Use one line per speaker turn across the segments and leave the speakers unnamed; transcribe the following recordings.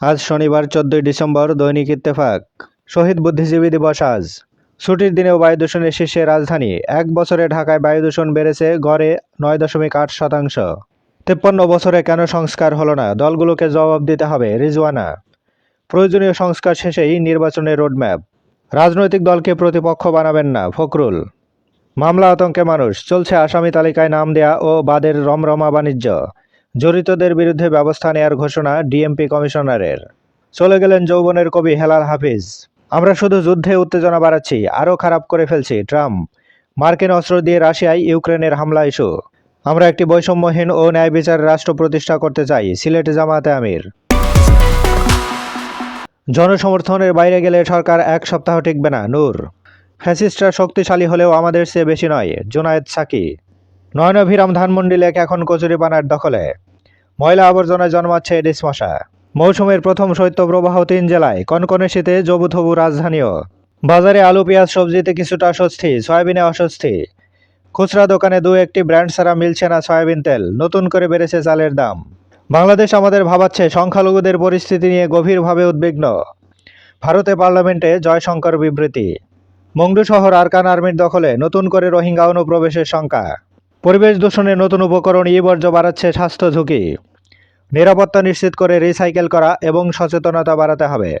আজ শনিবার চোদ্দই ডিসেম্বর দৈনিক ইত্তেফাক। শহীদ বুদ্ধিজীবী দিবস আজ। ছুটির দিনেও বায়ু দূষণের শীর্ষে রাজধানী। এক বছরে ঢাকায় বায়ু দূষণ বেড়েছে গড়ে নয় দশমিক আট শতাংশ। তেপ্পান্ন বছরে কেন সংস্কার হলো না? দলগুলোকে জবাব দিতে হবে রিজওয়ানা। প্রয়োজনীয় সংস্কার শেষেই নির্বাচনের রোডম্যাপ। রাজনৈতিক দলকে প্রতিপক্ষ বানাবেন না ফখরুল। মামলা আতঙ্কে মানুষ। চলছে আসামি তালিকায় নাম দেয়া ও বাদের রমরমা বাণিজ্য। জড়িতদের বিরুদ্ধে ব্যবস্থা নেয়ার ঘোষণা ডিএমপি কমিশনারের। চলে গেলেন যৌবনের কবি হেলাল হাফিজ। আমরা শুধু যুদ্ধে উত্তেজনা বাড়াচ্ছি, আরও খারাপ করে ফেলছি, ট্রাম্প। মার্কিন অস্ত্র দিয়ে রাশিয়ায় ইউক্রেনের হামলা ইস্যু। আমরা একটি বৈষম্যহীন ও ন্যায় বিচার রাষ্ট্র প্রতিষ্ঠা করতে চাই, সিলেট জামাতে আমির। জনসমর্থনের বাইরে গেলে সরকার এক সপ্তাহ টিকবে না, নূর। ফ্যাসিস্টরা শক্তিশালী হলেও আমাদের চেয়ে বেশি নয়, জোনায়েদ সাকি। নয়নভিরাম ধানমন্ডি লেক এখন কচুরিপানার দখলে। ময়লা আবর্জনায় জন্মাচ্ছে এডিস মশা মৌসুমের প্রথম শৈত্যপ্রবাহ তিন জেলায় কনকনে শীতে জবুথবু রাজধানীও। বাজারে আলু, পেঁয়াজ, সবজিতে কিছুটা স্বস্তি, সয়াবিনে অস্বস্তি। খুচরা দোকানে দু একটি ব্র্যান্ড ছাড়া মিলছে না সয়াবিন তেল, নতুন করে বেড়েছে চালের দাম। বাংলাদেশ আমাদের ভাবাচ্ছে, সংখ্যালঘুদের পরিস্থিতি নিয়ে গভীরভাবে উদ্বিগ্ন। ভারতে পার্লামেন্টে জয়শঙ্কর বিবৃতি। মংডু শহর আরকান আর্মির দখলে, নতুন করে রোহিঙ্গা অনুপ্রবেশের শঙ্কা। পরিবেশ দূষণে নতুন উপকরণ ই বর্জ্য বাড়াচ্ছে স্বাস্থ্য ঝুঁকি। নিরাপত্তা নিশ্চিত করে রিসাইকেল করা এবং সচেতনতা বাড়াতে হবে।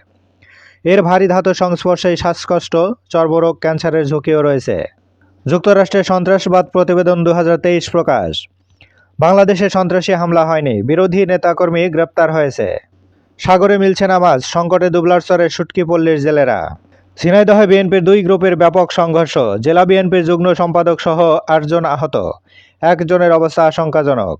এর ভারী ধাতু সংস্পর্শে শ্বাসকষ্ট, চর্মরোগ, ক্যান্সারের ঝুঁকিও রয়েছে। যুক্তরাষ্ট্রের সন্ত্রাসবাদ প্রতিবেদন দু হাজার তেইশ প্রকাশ। বাংলাদেশে সন্ত্রাসী হামলা হয়নি, বিরোধী নেতাকর্মী গ্রেপ্তার হয়েছে। সাগরে মিলছে না মাছ সংকটে দুবলার চরে শুটকি পল্লীর জেলেরা। ঝিনাইদহে বিএনপির দুই গ্রুপের ব্যাপক সংঘর্ষ, জেলা বিএনপির যুগ্ম সম্পাদক সহ আটজন আহত। একজনের অবস্থা আশঙ্কাজনক।